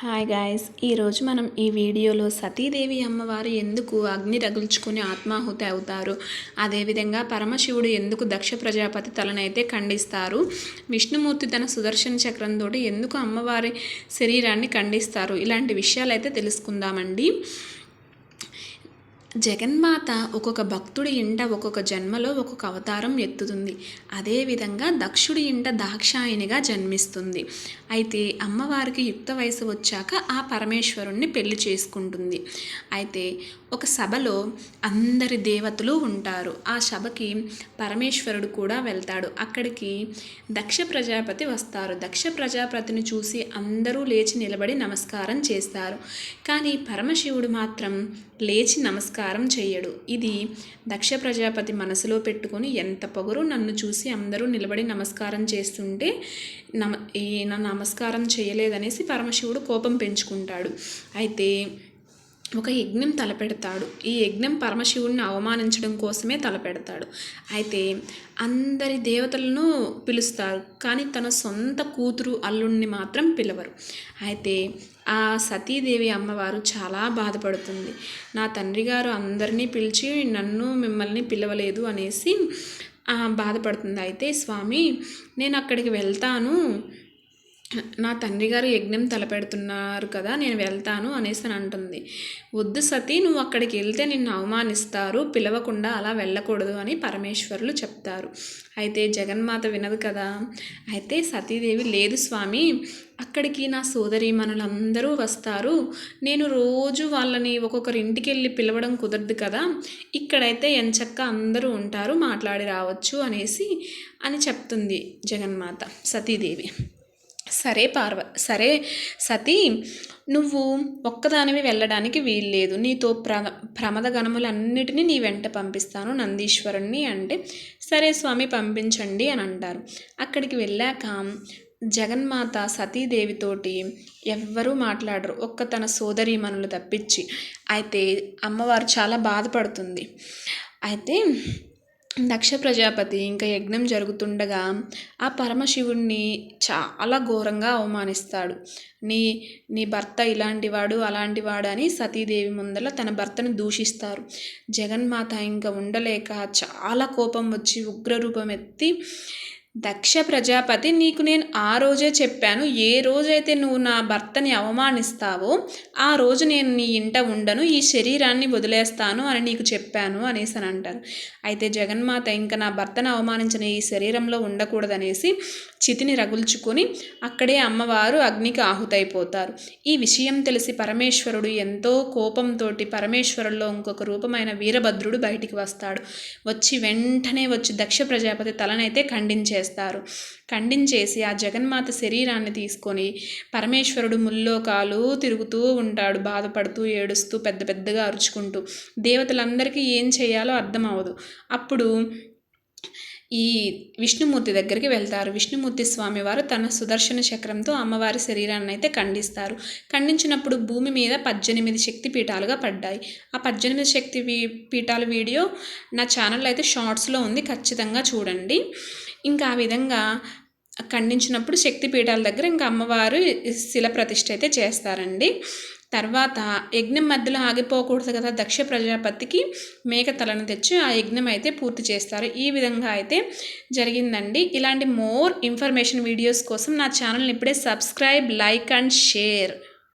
Hi guys ఈరోజు మనం ఈ వీడియోలో సతీదేవి అమ్మవారు ఎందుకు అగ్ని రగులుచుకుని ఆత్మాహుతి అవుతారు? అదేవిధంగా పరమశివుడు ఎందుకు దక్ష ప్రజాపతి తలనైతే ఖండిస్తారు? విష్ణుమూర్తి తన సుదర్శన చక్రంతో ఎందుకు అమ్మవారి శరీరాన్ని ఖండిస్తారు? ఇలాంటి విషయాలు అయితే తెలుసుకుందామండి. జగన్మాత ఒక్కొక్క భక్తుడి ఇంట ఒక్కొక్క జన్మలో ఒక్కొక్క అవతారం ఎత్తుతుంది. అదేవిధంగా దక్షుడి ఇంట దాక్షాయినిగా జన్మిస్తుంది. అయితే అమ్మవారికి యుక్త వయసు వచ్చాక ఆ పరమేశ్వరుణ్ణి పెళ్ళి చేసుకుంటుంది. అయితే ఒక సభలో అందరి దేవతలు ఉంటారు. ఆ సభకి పరమేశ్వరుడు కూడా వెళ్తాడు. అక్కడికి దక్ష ప్రజాపతి వస్తారు. దక్ష ప్రజాపతిని చూసి అందరూ లేచి నిలబడి నమస్కారం చేస్తారు. కానీ పరమశివుడు మాత్రం లేచి నమస్కారం చేయడు ఇది దక్ష ప్రజాపతి మనసులో పెట్టుకొని ఎంత పొగరు నన్ను చూసి అందరూ నిలబడి నమస్కారం చేస్తుంటే నమ ఈయన నమస్కారం చేయలేదనేసి పరమశివుడు కోపం పెంచుకుంటాడు. అయితే ఒక యజ్ఞం తలపెడతాడు. ఈ యజ్ఞం పరమశివుడిని అవమానించడం కోసమే తలపెడతాడు. అయితే అందరి దేవతలను పిలుస్తారు కానీ తన సొంత కూతురు అల్లుణ్ణి మాత్రం పిలవరు. అయితే ఆ సతీదేవి అమ్మవారు చాలా బాధపడుతుంది. నా తండ్రి గారు అందరినీ పిలిచి నన్ను మిమ్మల్ని పిలవలేదు అనేసి బాధపడుతుంది. అయితే స్వామి నేను అక్కడికి వెళ్తాను. నా తండ్రి గారు యజ్ఞం తలపెడుతున్నారు కదా నేను వెళ్తాను అనేసి అని అంటుంది. వద్దు సతీ నువ్వు అక్కడికి వెళ్తే నిన్ను అవమానిస్తారు పిలవకుండా అలా వెళ్ళకూడదు అని పరమేశ్వరులు చెప్తారు. అయితే జగన్మాత వినదు కదా. అయితే సతీదేవి లేదు స్వామి అక్కడికి నా సోదరీమణులందరూ వస్తారు. నేను రోజు వాళ్ళని ఒక్కొక్కరి ఇంటికి వెళ్ళి పిలవడం కుదరదు కదా. ఇక్కడైతే ఎంచక్క అందరూ ఉంటారు మాట్లాడి రావచ్చు అనేసి అని చెప్తుంది జగన్మాత సతీదేవి. సరే పార్వ సరే సతీ నువ్వు ఒక్కదానివి వెళ్ళడానికి వీల్లేదు. నీతో ప్ర ప్రమద గణములన్నిటినీ నీ వెంట పంపిస్తాను నందీశ్వరుణ్ణి అంటే సరే స్వామి పంపించండి అని అంటారు. అక్కడికి వెళ్ళాక జగన్మాత సతీదేవితోటి ఎవ్వరూ మాట్లాడరు. ఒక్క తన సోదరీమణులు తప్పించి. అయితే అమ్మవారు చాలా బాధపడుతుంది. అయితే దక్ష ప్రజాపతి ఇంకా యజ్ఞం జరుగుతుండగా ఆ పరమశివుణ్ణి చాలా ఘోరంగా అవమానిస్తాడు. నీ నీ భర్త ఇలాంటివాడు అలాంటివాడు అని సతీదేవి ముందర తన భర్తను దూషిస్తారు. జగన్మాత ఇంకా ఉండలేక చాలా కోపం వచ్చి ఉగ్రరూపం ఎత్తి దక్ష ప్రజాపతి నీకు నేను ఆ రోజే చెప్పాను. ఏ రోజైతే నువ్వు నా భర్తని అవమానిస్తావో ఆ రోజు నేను నీ ఇంట ఉండను ఈ శరీరాన్ని వదిలేస్తాను అని నీకు చెప్పాను అనేసి అని అంటారు. అయితే జగన్మాత ఇంకా నా భర్తను అవమానించిన ఈ శరీరంలో ఉండకూడదనేసి చితిని రగుల్చుకొని అక్కడే అమ్మవారు అగ్నికి ఆహుతైపోతారు. ఈ విషయం తెలిసి పరమేశ్వరుడు ఎంతో కోపంతో పరమేశ్వరుల్లో ఇంకొక రూపమైన వీరభద్రుడు బయటికి వస్తాడు. వచ్చి వెంటనే వచ్చి దక్ష ప్రజాపతి తలనైతే ఖండించారు చేస్తారు. ఖండించేసి ఆ జగన్మాత శరీరాన్ని తీసుకొని పరమేశ్వరుడు ముల్లోకాలు తిరుగుతూ ఉంటాడు. బాధపడుతూ ఏడుస్తూ పెద్ద పెద్దగా అరుచుకుంటూ. దేవతలందరికీ ఏం చేయాలో అర్థం అవ్వదు అప్పుడు ఈ విష్ణుమూర్తి దగ్గరికి వెళ్తారు. విష్ణుమూర్తి స్వామివారు తన సుదర్శన చక్రంతో అమ్మవారి శరీరాన్ని అయితే ఖండిస్తారు. ఖండించినప్పుడు భూమి మీద పద్దెనిమిది శక్తి పీఠాలుగా పడ్డాయి. ఆ పద్దెనిమిది శక్తి పీఠాల వీడియో నా ఛానల్ అయితే షార్ట్స్లో ఉంది. ఖచ్చితంగా చూడండి. ఇంకా ఆ విధంగా ఖండించినప్పుడు శక్తిపీఠాల దగ్గర ఇంకా అమ్మవారు శిల ప్రతిష్ఠ అయితే చేస్తారండి. తర్వాత యజ్ఞం మధ్యలో ఆగిపోకూడదు కదా దక్ష ప్రజాపతికి మేక తలను తెచ్చి ఆ యజ్ఞం అయితే పూర్తి చేస్తారు. ఈ విధంగా అయితే జరిగిందండి. ఇలాంటి మోర్ ఇన్ఫర్మేషన్ వీడియోస్ కోసం నా ఛానల్ని ఇప్పుడే సబ్స్క్రైబ్ లైక్ అండ్ షేర్.